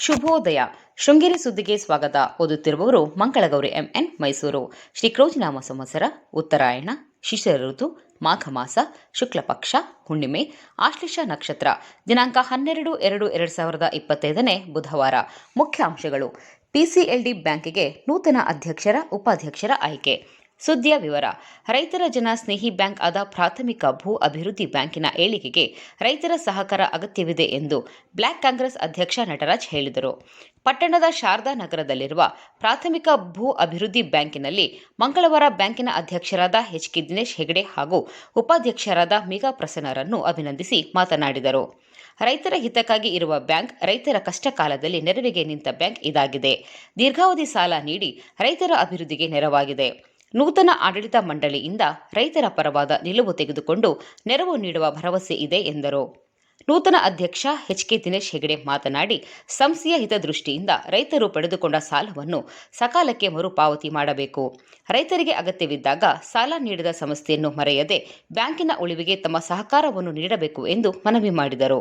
ಶುಭೋದಯ. ಶೃಂಗೇರಿ ಸುದ್ದಿಗೆ ಸ್ವಾಗತ. ಓದುತ್ತಿರುವವರು ಮಂಗಳಗೌರಿ ಎಂಎನ್ ಮೈಸೂರು. ಶ್ರೀ ಕ್ರೋಜಿನಾಮ ಸಂವತ್ಸರ, ಉತ್ತರಾಯಣ ಶಿಶಿರ ಋತು, ಮಾಘ ಮಾಸ ಶುಕ್ಲಪಕ್ಷ ಹುಣ್ಣಿಮೆ, ಆಶ್ಲೇಷ ನಕ್ಷತ್ರ, ದಿನಾಂಕ ಹನ್ನೆರಡು ಎರಡು ಎರಡು ಸಾವಿರದ ಇಪ್ಪತ್ತೈದನೇ ಬುಧವಾರ. ಮುಖ್ಯಾಂಶಗಳು. ಪಿಸಿಎಲ್ಡಿ ಬ್ಯಾಂಕಿಗೆ ನೂತನ ಅಧ್ಯಕ್ಷರ, ಉಪಾಧ್ಯಕ್ಷರ ಆಯ್ಕೆ. ಸುದ್ದಿಯ ವಿವರ. ರೈತರ ಜನ ಸ್ನೇಹಿ ಬ್ಯಾಂಕ್ ಆದ ಪ್ರಾಥಮಿಕ ಭೂ ಅಭಿವೃದ್ಧಿ ಬ್ಯಾಂಕಿನ ಏಳಿಗೆಗೆ ರೈತರ ಸಹಕಾರ ಅಗತ್ಯವಿದೆ ಎಂದು ಬ್ಲಾಕ್ ಕಾಂಗ್ರೆಸ್ ಅಧ್ಯಕ್ಷ ನಟರಾಜ್ ಹೇಳಿದರು. ಪಟ್ಟಣದ ಶಾರದಾ ನಗರದಲ್ಲಿರುವ ಪ್ರಾಥಮಿಕ ಭೂ ಅಭಿವೃದ್ಧಿ ಬ್ಯಾಂಕಿನಲ್ಲಿ ಮಂಗಳವಾರ ಬ್ಯಾಂಕಿನ ಅಧ್ಯಕ್ಷರಾದ ಎಚ್ ಕೆ ದಿನೇಶ್ ಹೆಗಡೆ ಹಾಗೂ ಉಪಾಧ್ಯಕ್ಷರಾದ ಮೀಗಾ ಪ್ರಸನ್ನರನ್ನು ಅಭಿನಂದಿಸಿ ಮಾತನಾಡಿದರು. ರೈತರ ಹಿತಕ್ಕಾಗಿ ಇರುವ ಬ್ಯಾಂಕ್ ರೈತರ ಕಷ್ಟ ಕಾಲದಲ್ಲಿ ನೆರವಿಗೆ ನಿಂತ ಬ್ಯಾಂಕ್ ಇದಾಗಿದೆ. ದೀರ್ಘಾವಧಿ ಸಾಲ ನೀಡಿ ರೈತರ ಅಭಿವೃದ್ಧಿಗೆ ನೆರವಾಗಿದೆ. ನೂತನ ಆಡಳಿತ ಮಂಡಳಿಯಿಂದ ರೈತರ ಪರವಾದ ನಿಲುವು ತೆಗೆದುಕೊಂಡು ನೆರವು ನೀಡುವ ಭರವಸೆ ಇದೆ ಎಂದರು. ನೂತನ ಅಧ್ಯಕ್ಷ ಎಚ್ ಕೆ ದಿನೇಶ್ ಹೆಗಡೆ ಮಾತನಾಡಿ, ಸಂಸ್ಥೆಯ ಹಿತದೃಷ್ಟಿಯಿಂದ ರೈತರು ಪಡೆದುಕೊಂಡ ಸಾಲವನ್ನು ಸಕಾಲಕ್ಕೆ ಮರುಪಾವತಿ ಮಾಡಬೇಕು. ರೈತರಿಗೆ ಅಗತ್ಯವಿದ್ದಾಗ ಸಾಲ ನೀಡಿದ ಸಂಸ್ಥೆಯನ್ನು ಮರೆಯದೆ ಬ್ಯಾಂಕಿನ ಉಳಿವಿಗೆ ತಮ್ಮ ಸಹಕಾರವನ್ನು ನೀಡಬೇಕು ಎಂದು ಮನವಿ ಮಾಡಿದರು.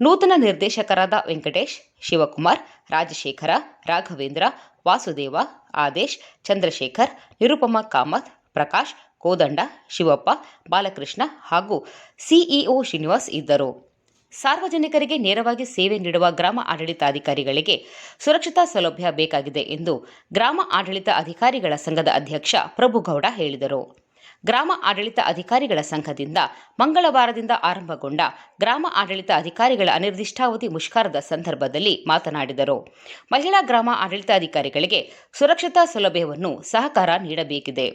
ನೂತನ ನಿರ್ದೇಶಕರಾದ ವೆಂಕಟೇಶ್, ಶಿವಕುಮಾರ್, ರಾಜಶೇಖರ, ರಾಘವೇಂದ್ರ ವಾಸುದೇವ, ಆದೇಶ್, ಚಂದ್ರಶೇಖರ್, ನಿರುಪಮ ಕಾಮತ್, ಪ್ರಕಾಶ್, ಕೋದಂಡ, ಶಿವಪ್ಪ, ಬಾಲಕೃಷ್ಣ ಹಾಗೂ ಸಿಇಒ ಶ್ರೀನಿವಾಸ್ ಇದ್ದರು. ಸಾರ್ವಜನಿಕರಿಗೆ ನೇರವಾಗಿ ಸೇವೆ ನೀಡುವ ಗ್ರಾಮ ಆಡಳಿತಾಧಿಕಾರಿಗಳಿಗೆ ಸುರಕ್ಷತಾ ಸೌಲಭ್ಯ ಬೇಕಾಗಿದೆ ಎಂದು ಗ್ರಾಮ ಆಡಳಿತ ಅಧಿಕಾರಿಗಳ ಸಂಘದ ಅಧ್ಯಕ್ಷ ಪ್ರಭುಗೌಡ ಹೇಳಿದರು. ಗ್ರಾಮ ಆಡಳಿತ ಅಧಿಕಾರಿಗಳ ಸಂಘದಿಂದ ಮಂಗಳವಾರದಿಂದ ಆರಂಭಗೊಂಡ ಗ್ರಾಮ ಆಡಳಿತ ಅಧಿಕಾರಿಗಳ ಅನಿರ್ದಿಷ್ಟಾವಧಿ ಮುಷ್ಕರದ ಸಂದರ್ಭದಲ್ಲಿ ಮಾತನಾಡಿದರು. ಮಹಿಳಾ ಗ್ರಾಮ ಆಡಳಿತಾಧಿಕಾರಿಗಳಿಗೆ ಸುರಕ್ಷತಾ ಸೌಲಭ್ಯವನ್ನು ಸಹಕಾರ ನೀಡಬೇಕಿದೆ.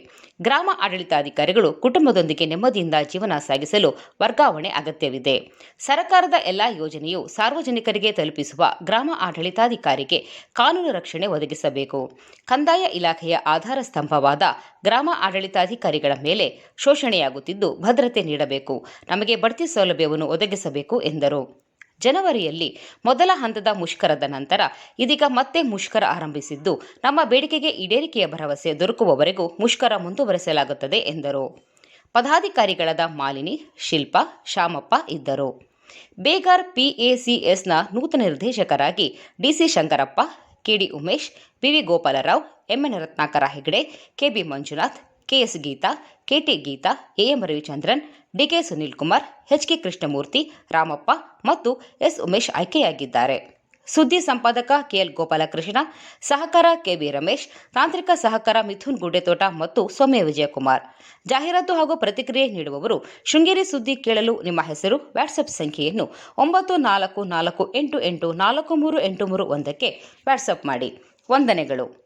ಗ್ರಾಮ ಆಡಳಿತಾಧಿಕಾರಿಗಳು ಕುಟುಂಬದೊಂದಿಗೆ ನೆಮ್ಮದಿಯಿಂದ ಜೀವನ ಸಾಗಿಸಲು ವರ್ಗಾವಣೆ ಅಗತ್ಯವಿದೆ. ಸರ್ಕಾರದ ಎಲ್ಲಾ ಯೋಜನೆಯು ಸಾರ್ವಜನಿಕರಿಗೆ ತಲುಪಿಸುವ ಗ್ರಾಮ ಆಡಳಿತಾಧಿಕಾರಿಗೆ ಕಾನೂನು ರಕ್ಷಣೆ ಒದಗಿಸಬೇಕು. ಕಂದಾಯ ಇಲಾಖೆಯ ಆಧಾರ ಸ್ತಂಭವಾದ ಗ್ರಾಮ ಆಡಳಿತಾಧಿಕಾರಿಗಳ ಮೇಲೆ ಶೋಷಣೆಯಾಗುತ್ತಿದ್ದು ಭದ್ರತೆ ನೀಡಬೇಕು. ನಮಗೆ ಬಡ್ತಿ ಸೌಲಭ್ಯವನ್ನು ಒದಗಿಸಬೇಕು ಎಂದರು. ಜನವರಿಯಲ್ಲಿ ಮೊದಲ ಹಂತದ ಮುಷ್ಕರದ ನಂತರ ಇದೀಗ ಮತ್ತೆ ಮುಷ್ಕರ ಆರಂಭಿಸಿದ್ದು ನಮ್ಮ ಬೇಡಿಕೆಗೆ ಈಡೇರಿಕೆಯ ಭರವಸೆ ದೊರಕುವವರೆಗೂ ಮುಷ್ಕರ ಮುಂದುವರೆಸಲಾಗುತ್ತದೆ ಎಂದರು. ಪದಾಧಿಕಾರಿಗಳಾದ ಮಾಲಿನಿ, ಶಿಲ್ಪಾ ಶಾಮಪ್ಪ ಇದ್ದರು. ಬೇಗಾರ್ ಪಿಎಸಿಎಸ್ನ ನೂತನ ನಿರ್ದೇಶಕರಾಗಿ DC Shankarappa KD Umesh PV Gopalarao MN Ratnakara Hegde KB Manjunath KS Geetha, KT Geetha, AM Ravichandran, DK Sunil Kumar H K Krishnamurthy, Ramappa ಮತ್ತು ಎಸ್ ಉಮೇಶ್ ಆಯ್ಕೆಯಾಗಿದ್ದಾರೆ. ಸುದ್ದಿ ಸಂಪಾದಕ ಕೆಎಲ್ ಗೋಪಾಲಕೃಷ್ಣ, ಸಹಕಾರ ಕೆಬಿ ರಮೇಶ್, ತಾಂತ್ರಿಕ ಸಹಕಾರ ಮಿಥುನ್ ಗುಡ್ಡೆತೋಟ ಮತ್ತು ಸೌಮ್ಯ ವಿಜಯಕುಮಾರ್. ಜಾಹೀರಾತು ಹಾಗೂ ಪ್ರತಿಕ್ರಿಯೆ ನೀಡುವವರು ಶೃಂಗೇರಿ ಸುದ್ದಿ ಕೇಳಲು ನಿಮ್ಮ ಹೆಸರು ವ್ಯಾಟ್ಸಪ್ ಸಂಖ್ಯೆಯನ್ನು ಒಂಬತ್ತು ನಾಲ್ಕು ನಾಲ್ಕು ಎಂಟು ಎಂಟು ನಾಲ್ಕು ಮೂರು ಎಂಟು ಮೂರು ಒಂದಕ್ಕೆ ವಾಟ್ಸಪ್ ಮಾಡಿ. ವಂದನೆಗಳು.